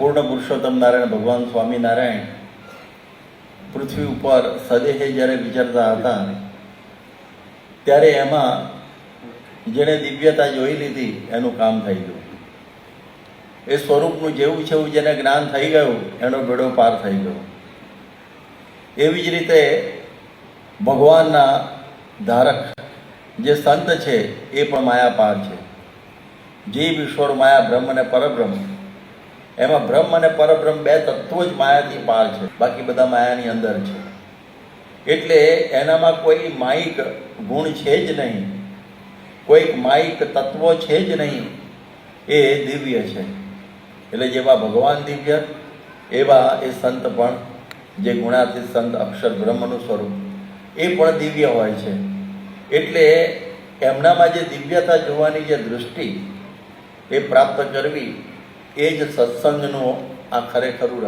પૂર્ણ પુરુષોત્તમ નારાયણ, ભગવાન સ્વામિનારાયણ પૃથ્વી ઉપર સદેહે જ્યારે વિચરતા હતા, ત્યારે એમાં જેણે દિવ્યતા જોઈ લીધી, એનું કામ થઈ ગયું. એ સ્વરૂપનું જેવું છે એવું જેને જ્ઞાન થઈ ગયું, એનો બેડો પાર થઈ ગયો. એવી જ રીતે ભગવાનના ધારક જે સંત છે, એ પણ માયા પાર છે. જીવ ઈશ્વર, માયા, બ્રહ્મ અને પરબ્રહ્મ. એમાં બ્રહ્મ અને પરબ્રહ્મ બે તત્વો જ માયાથી પાર છે. બાકી બધા માયાની અંદર છે. એટલે એનામાં કોઈ માયિક ગુણ છે જ નહીં. કોઈક માયિક તત્વો છે જ નહીં. એ દિવ્ય છે. એટલે જેવા ભગવાન દિવ્ય, એવા એ સંત પણ, જે ગુણાથી સંત અક્ષર બ્રહ્મનું સ્વરૂપ, એ પણ દિવ્ય હોય છે. એટલે એમનામાં જે દિવ્યતા જોવાની જે દૃષ્ટિ, એ પ્રાપ્ત કરવી એ જ સત્સંગનો આ ખરેખરું